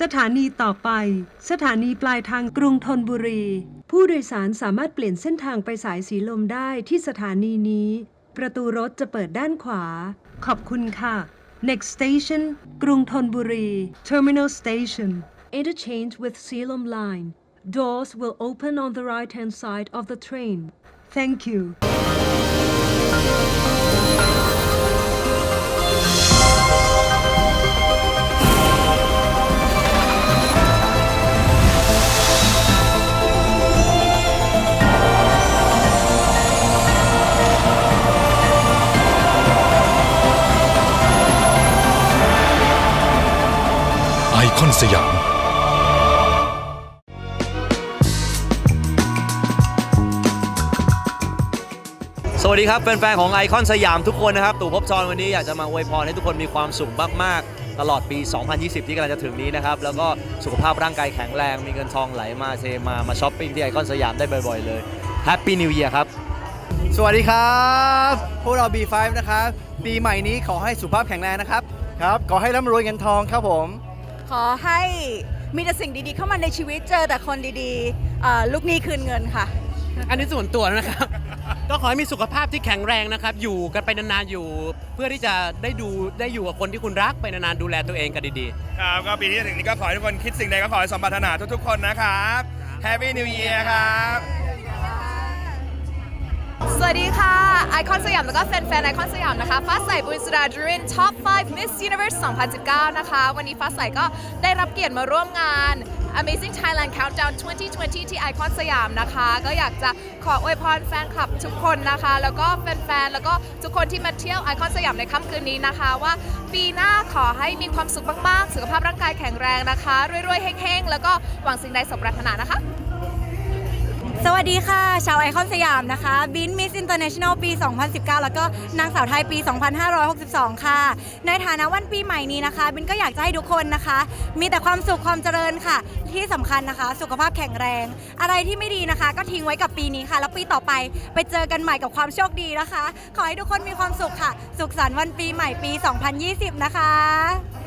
สถานีต่อไป สถานีปลายทางกรุงธนบุรี ผู้โดยสารสามารถเปลี่ยนเส้นทางไปสายสีลมได้ที่สถานีนี้ ประตูรถจะเปิดด้านขวา ขอบคุณค่ะ Next station กรุงธนบุรี Terminal station Interchange with Silom Line Doors will open on the right hand side of the train Thank you สยาม สวัสดีครับแฟนๆของไอคอนสยามทุกคนนะครับ ตู่ภพบจรวันนี้อยากจะมาอวยพรให้ทุกคนมีความสุขมากๆ ตลอดปี 2020 ที่กำลังจะถึงนี้นะครับ แล้วก็สุขภาพร่างกายแข็งแรง มีเงินทองไหลมาเทมา มาช้อปปิ้งที่ไอคอนสยามได้บ่อยๆ เลย Happy New Year ครับ สวัสดีครับ พวกเรา B5 นะครับ ปีใหม่นี้ขอให้สุขภาพแข็งแรงนะครับ ครับ ขอให้ร่ำรวยเงินทองครับผม ขอให้มีแต่สิ่งดีๆ เข้ามาในชีวิตเจอแต่คนดีๆเอ่อลูกหนี้คืนเงินค่ะ อันนี้ส่วนตัวนะครับ ก็ขอให้มีสุขภาพที่แข็งแรงนะครับ อยู่กันไปนานๆอยู่ เพื่อที่จะได้ดูได้อยู่กับคนที่คุณรักไปนานๆดูแลตัวเองกันดีๆ ครับก็ปีที่จะถึงนี้ก็ขอให้ทุกคนคิดสิ่งใดก็ขอให้สมปรารถนาทุกๆคนนะครับ Happy New Year ครับ สวัสดีค่ะ ไอคอนสยามแล้วก็แฟนๆ ไอคอนสยามนะคะฟ้าใสบุญสุดาดริน Top 5 Miss Universe 2019 นะคะ วันนี้ฟ้าใสก็ได้รับเกียรติมาร่วมงาน Amazing Thailand Countdown 2020 ที่ไอคอนสยามนะคะ ก็อยากจะขออวยพรแฟนคลับทุกคนนะคะ แล้วก็แฟนๆ แล้วก็ทุกคนที่มาเที่ยวไอคอนสยามในค่ำคืนนี้นะคะ ว่าปีหน้าขอให้มีความสุขมากๆ สุขภาพร่างกายแข็งแรงนะคะรวยๆเฮงๆ แล้วก็หวังสิ่งใดสมปรารถนานะคะ สวัสดีค่ะ ชาวไอคอนสยามนะคะบินมิสอินเตอร์เนชั่นแนลปี 2019 แล้วก็นางสาวไทยปี 2562 ค่ะ ในฐานะวันปีใหม่นี้นะคะ บินก็อยากจะให้ทุกคนนะคะ มีแต่ความสุขความเจริญค่ะ ที่สำคัญนะคะ สุขภาพแข็งแรง อะไรที่ไม่ดีนะคะ ก็ทิ้งไว้กับปีนี้ค่ะ แล้วปีต่อไปไปเจอกันใหม่กับความโชคดีนะคะ ขอให้ทุกคนมีความสุขค่ะ สุขสันต์วันปีใหม่ปี 2020 นะคะ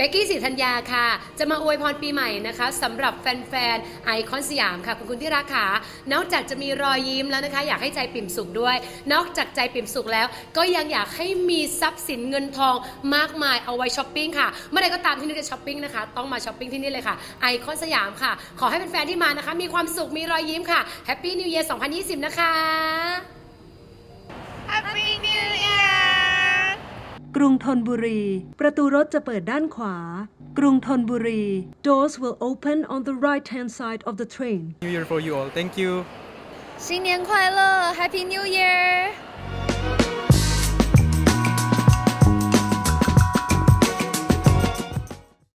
เบกกี้สิธัญญาค่ะ จะมาอวยพรปีใหม่นะคะสำหรับแฟนๆไอคอนสยามค่ะ คุณคุณที่รักค่ะ นอกจากจะมีรอยยิ้มแล้วนะคะ อยากให้ใจปิ่มสุขด้วย นอกจากใจปิ่มสุขแล้ว ก็ยังอยากให้มีทรัพย์สินเงินทองมากมายเอาไว้ช้อปปิ้งค่ะ เมื่อใดก็ตามที่นึกจะช้อปปิ้งนะคะ ต้องมาช้อปปิ้งที่นี่เลยค่ะไอคอนสยามค่ะ ขอให้แฟนๆที่มานะคะ มีความสุขมีรอยยิ้มค่ะแฮปปี้นิวเยียร์2020 นะคะ กรุงธนบุรี ประตูรถจะเปิดด้านขวา กรุงธนบุรี Doors will open on the right hand side of the train New Year for you all thank you 新年快乐，Happy New Year！